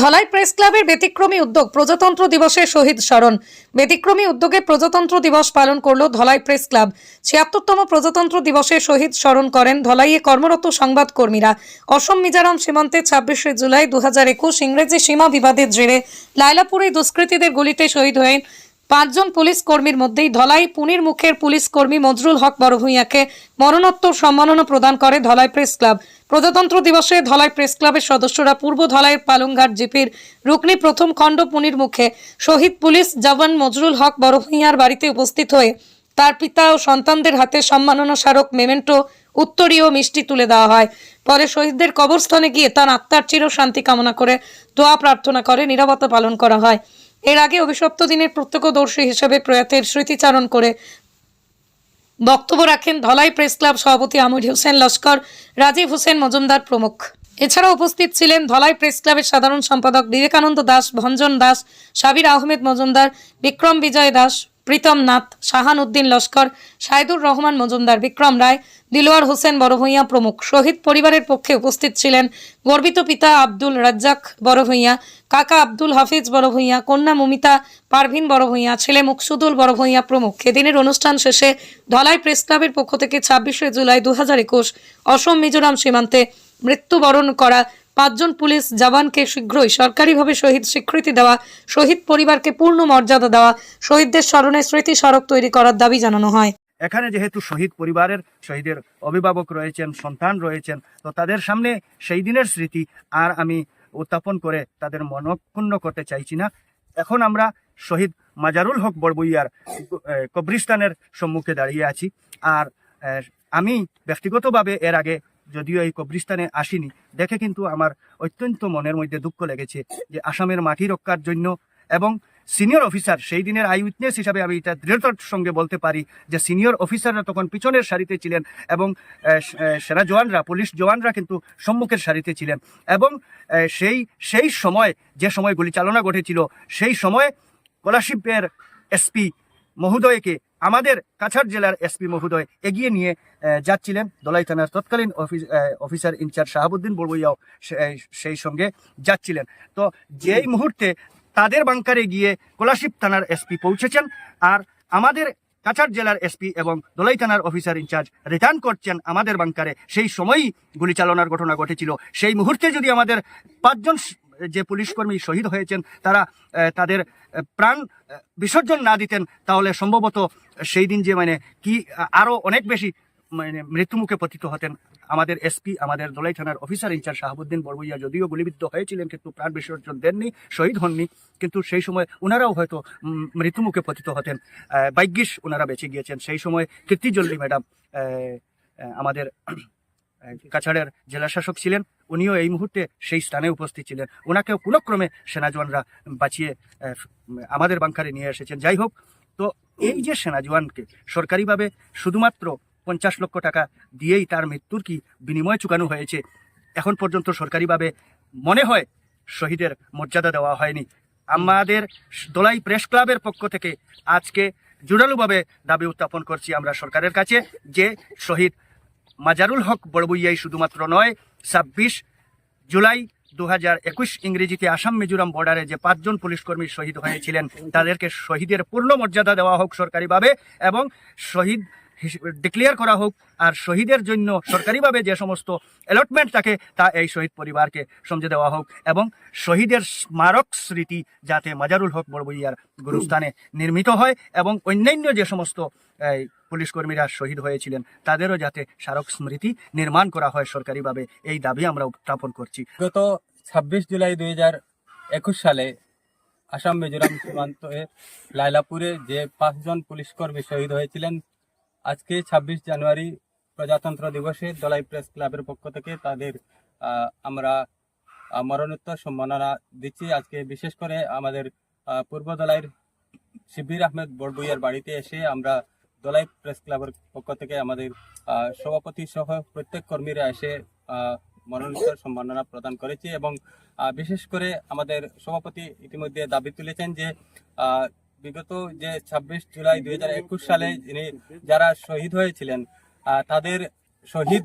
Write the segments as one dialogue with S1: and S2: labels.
S1: Dhalai press ক্লাবের ব্যতিক্রমী উদ্যোগ প্রজাতন্ত্র দিবসে শহীদ স্মরণ। ব্যতিক্রমী উদ্যোগে প্রজাতন্ত্র দিবস পালন করল ধলাই প্রেস ক্লাব। ছিয়াত্তরতম প্রজাতন্ত্র দিবসে শহীদ স্মরণ করেন ধলাইয়ে কর্মরত সংবাদকর্মীরা। অসম, মিজোরাম সীমান্তে ছাব্বিশে জুলাই দু হাজার একুশ ইংরেজি সীমা বিবাদের জেরে লাইলাপুরে দুষ্কৃতীদের গুলিতে শহীদ হয়ে পাঁচজন পুলিশ কর্মীর মধ্যেই ধলাই পুনির মুখের পুলিশ কর্মী মজরুল হক বড়ভূঁইয়াকে মরণোত্তর সম্মাননা প্রদান করে ধলাই প্রেস ক্লাব। প্রজাতন্ত্র দিবসে ধলাই প্রেস ক্লাবের সদস্যরা পূর্ব ধলাইয়ের পালংঘাট জিপির রুকনি প্রথম খণ্ড পুনির মুখে শহীদ পুলিশ জওয়ান মজরুল হক বড়ভূঁইয়ার বাড়িতে উপস্থিত হয়ে তার পিতা ও সন্তানদের হাতে সম্মাননা স্মারক, মেমেন্টো উত্তরীয় মিষ্টি তুলে দেওয়া হয়। পরে শহীদদের কবরস্থানে গিয়ে তার আত্মার চির শান্তি কামনা করে দোয়া প্রার্থনা করে, নিরাপত্তা পালন করা হয়। এর আগে অভিশপ্ত দিনের প্রত্যক্ষদর্শী হিসেবে প্রয়াতের স্মৃতিচারণ করে বক্তব্য রাখেন ধলাই প্রেস ক্লাব সভাপতি আমির হোসেন লস্কর, রাজীব হোসেন মজুমদার প্রমুখ। এছাড়া উপস্থিত ছিলেন ধলাই প্রেস ক্লাবের সাধারণ সম্পাদক বিবেকানন্দ দাস, ভঞ্জন দাস, সাবির আহমেদ মজুমদার, বিক্রম বিজয় দাস প্রীতম নাথ শাহান উদ্দিন লস্কর, সাইদুর রহমান মজুমদার, বিক্রম রায় দিলোয়ার হোসেন বড়ভূঁইয়া প্রমুখ। শহীদ পরিবারের পক্ষে উপস্থিত ছিলেন গর্বিত পিতা আব্দুল রাজ্জাক বড়ভূঁইয়া, কাকা আব্দুল হাফিজ বড়ভূঁইয়া, কন্যা মুমিতা পারভিন বড়ভূঁইয়া, ছেলে মুকসুদুল বড়ভূঁইয়া প্রমুখ। এদিনের অনুষ্ঠান শেষে ধলাই প্রেস ক্লাবের পক্ষ থেকে ছাব্বিশে জুলাই দু হাজার একুশ অসম মিজোরাম সীমান্তে মৃত্যুবরণ করা পাঁচজন পুলিশ জওয়ানকে শীঘ্রই সরকারিভাবে শহীদ স্বীকৃতি দেওয়া, শহীদ পরিবারকে পূর্ণ মর্যাদা দেওয়া, শহীদদের স্মরণে স্মৃতি স্মারক তৈরি করার দাবি জানানো হয়।
S2: এখানে যেহেতু শহীদ পরিবারের, শহীদের অভিভাবক রয়েছেন, সন্তান রয়েছেন, তো তাদের সামনে সেই দিনের স্মৃতি আর আমি উত্থাপন করে তাদের মনক্ষুণ্ণ করতে চাইছি না। এখন আমরা শহীদ মাজারুল হক বড়বইয়ার কবরিস্তানের সম্মুখে দাঁড়িয়ে আছি। আর আমি ব্যক্তিগতভাবে এর আগে যদিও এই কবরিস্তানে আসিনি, দেখে কিন্তু আমার অত্যন্ত মনের মধ্যে দুঃখ লেগেছে যে আসামের মাটি রক্ষার জন্য এবং সিনিয়র অফিসার, সেই দিনের আই উইটনেস হিসাবে আমি এটা দৃঢ়তার সঙ্গে বলতে পারি যে সিনিয়র অফিসাররা তখন পিছনের সারিতে ছিলেন এবং সেনা জওয়ানরা, পুলিশ জওয়ানরা কিন্তু সম্মুখের সারিতে ছিলেন এবং সেই সেই সময়, যে সময় গুলি চালনা ঘটেছিল, সেই সময় কোলাশিপের এসপি মহোদয়কে আমাদের কাছাড় জেলার এসপি মহোদয় এগিয়ে নিয়ে যাচ্ছিলেন। দলাই থানার তৎকালীন office officer in charge Shahabuddin বড়বইয়াও সেই সঙ্গে যাচ্ছিলেন। তো যেই মুহূর্তে তাদের বাংকারে গিয়ে কোলাশিপ থানার এসপি পৌঁছেছেন আর আমাদের কাছাড় জেলার এসপি এবং দলাই থানার অফিসার ইনচার্জ রিটার্ন করছেন আমাদের বাংকারে, সেই সময়ই গুলি চালনার ঘটনা ঘটেছিল। সেই মুহূর্তে যদি আমাদের পাঁচজন যে পুলিশ কর্মী শহীদ হয়েছেন, তারা তাদের প্রাণ বিসর্জন না দিতেন, তাহলে সম্ভবত সেই দিন যে মানে কি, আ- আরও অনেক বেশি মানে মৃত্যুমুখে পতিত হতেন। আমাদের এসপি আমাদের দলাই থানার অফিসার ইনচার্জ শাহাবুদ্দিন বড়বইয়া যদিও গুলিবিদ্ধ হয়েছিলেন, কিন্তু প্রাণ বিসর্জন দেননি, শহীদ হননি, কিন্তু সেই সময় ওনারাও হয়তো মৃত্যুমুখে পতিত হতেন। ভাগ্যিস ওনারা বেঁচে গিয়েছেন। সেই সময় কীর্তিজল্লি ম্যাডাম আমাদের কাছাড়ের জেলা শাসক ছিলেন, উনিও এই মুহূর্তে সেই স্থানে উপস্থিত ছিলেন। ওনাকেও কোনোক্রমে সেনা জওয়ানরা বাঁচিয়ে আমাদের বাংকারে নিয়ে এসেছেন। যাই হোক, তো এই যে সেনা জওয়ানকে সরকারিভাবে শুধুমাত্র পঞ্চাশ লক্ষ টাকা দিয়েই তার মৃত্যুর কি বিনিময় চুকানো হয়েছে, এখন পর্যন্ত সরকারিভাবে মনে হয় শহীদের মর্যাদা দেওয়া হয়নি। আমাদের দোলাই প্রেস ক্লাবের পক্ষ থেকে আজকে জোরালোভাবে দাবি উত্থাপন করছি আমরা সরকারের কাছে যে শহীদ মাজারুল হক বড়বইয়াই শুধুমাত্র নয়, ছাব্বিশ জুলাই দু হাজার একুশ ইংরেজিতে আসাম মিজোরাম বর্ডারে যে পাঁচজন পুলিশকর্মী শহীদ হয়েছিলেন, তাদেরকে শহীদের পূর্ণ মর্যাদা দেওয়া হোক সরকারিভাবে এবং শহীদ ডিক্লেয়ার করা হোক আর শহীদের জন্য সরকারিভাবে যে সমস্ত অ্যালটমেন্ট থাকে, তা এই শহীদ পরিবারকে সমঝে দেওয়া হোক এবং শহীদের স্মারক স্মৃতি যাতে মাজারুল হক বড়বইয়ার গুরুস্থানে নির্মিত হয় এবং অন্যান্য যে সমস্ত পুলিশ কর্মীরা শহীদ হয়েছিলেন, তাদেরও যাতে স্মারক স্মৃতি নির্মাণ করা হয় সরকারিভাবে, এই দাবি আমরা উত্থাপন করছি।
S3: গত ছাব্বিশ জুলাই দুই হাজার একুশ সালে আসাম মিজোরাম সীমান্তে লাইলাপুরে যে পাঁচজন পুলিশ কর্মী শহীদ হয়েছিলেন আজকে ছাব্বিশ জানুয়ারি প্রজাতন্ত্র দিবসে দলাই প্রেস ক্লাবের পক্ষ থেকে তাদের আমরা মরণোত্তর সম্মাননা দিচ্ছি। আজকে বিশেষ করে আমাদের পূর্ব দলাইয়ের শিবির আহমেদ বড়বইয়ার বাড়িতে এসে আমরা দলাই প্রেস ক্লাবের পক্ষ থেকে আমাদের সভাপতি সহ প্রত্যেক কর্মীরা এসে মরণোত্তর সম্মাননা প্রদান করেছি এবং বিশেষ করে আমাদের সভাপতি ইতিমধ্যে দাবি তুলেছেন যে বিগত যে ছাব্বিশ জুলাই দুই হাজার একুশ সালে যিনি যারা শহীদ হয়েছিলেন তাদের শহীদ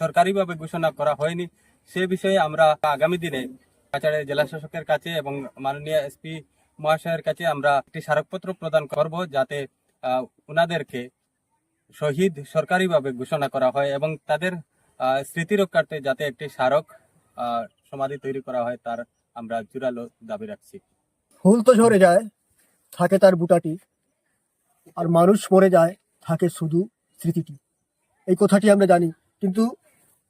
S3: সরকারিভাবে ঘোষণা করা হয়নি। সে বিষয়ে আমরা আগামী দিনে কাছাড়ের জেলা শাসকের কাছে এবং মাননীয় এসপি মহাশয়ের কাছে আমরা একটি স্মারকপত্র প্রদান করব যাতে আহ, উনাদেরকে শহীদ সরকারিভাবে ঘোষণা করা হয় এবং তাদের স্মৃতি রক্ষার্থে যাতে একটি স্মারক সমাধি তৈরি করা হয় তার আমরা জোরালো দাবি রাখছি।
S4: ফুল তো ঝরে যায়। থাকে তার বুটাটি আর মানুষ মরে যায়, থাকে শুধু স্মৃতিটি। এই কথাটি আমরা জানি। কিন্তু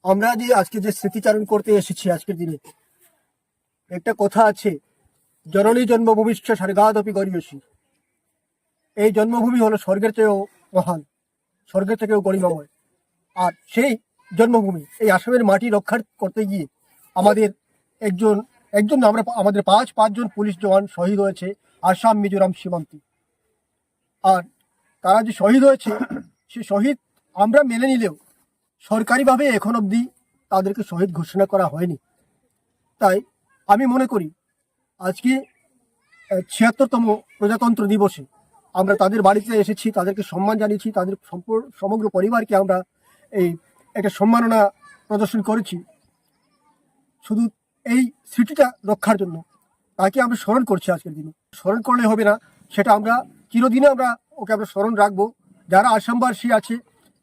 S4: আমরা যে আজকে যে স্মৃতিচারণ করতে এসেছি আজকের দিনে, একটা কথা আছে, জননী জন্মভূমিষ্ঠ স্বর্গাদপি গরিয়সী এই জন্মভূমি হলো স্বর্গের চেয়েও মহান, স্বর্গের থেকেও গরিমাময়। আর সেই জন্মভূমি, এই আসামের মাটি রক্ষা করতে গিয়ে আমাদের একজন একজন আমরা, আমাদের পাঁচ, পাঁচজন পুলিশ জওয়ান শহীদ হয়েছে। আসাম, মিজোরাম, সীমান্তে। আর তারা যে শহীদ হয়েছে, সে শহীদ আমরা মেনে নিলেও সরকারিভাবে এখন অবধি তাদেরকে শহীদ ঘোষণা করা হয়নি। তাই আমি মনে করি, আজকে ছিয়াত্তরতম প্রজাতন্ত্র দিবসে আমরা তাদের বাড়িতে এসেছি, তাদেরকে সম্মান জানিয়েছি, তাদের সমগ্র পরিবারকে আমরা এই একটা সম্মাননা প্রদর্শন করেছি। শুধু এই স্মৃতিটা রক্ষার জন্য, তাকে আমরা স্মরণ করছি আজকের দিনে। স্মরণ করলে হবে না। সেটা আমরা চিরদিনে আমরা ওকে আমরা স্মরণ রাখব। যারা আসামবাসী আছে,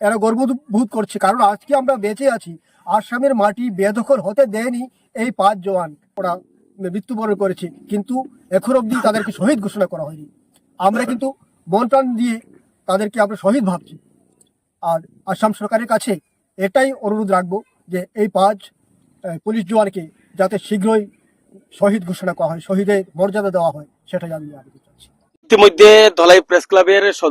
S4: এরা গর্ববোধ করছে। কারণ আজকে আমরা বেঁচে আছি। আসামের মাটি বেদখল হতে দেয়নি এই পাঁচ জওয়ান। ওরা মৃত্যুবরণ করেছে। কিন্তু এখন অবধি তাদেরকে শহীদ ঘোষণা করা হয়নি। আমরা কিন্তু মন প্রাণ দিয়ে তাদেরকে আমরা শহীদ ভাবছি। আর আসাম সরকারের কাছে এটাই অনুরোধ রাখব যে এই পাঁচ পুলিশ জওয়ানকে যাতে শীঘ্রই শহীদ ঘোষণা করা হয়, শহীদের মর্যাদা দেওয়া হয়। আমি আবেদন চাচ্ছি
S5: ইতিমধ্যে ধলাই প্রেস ক্লাবের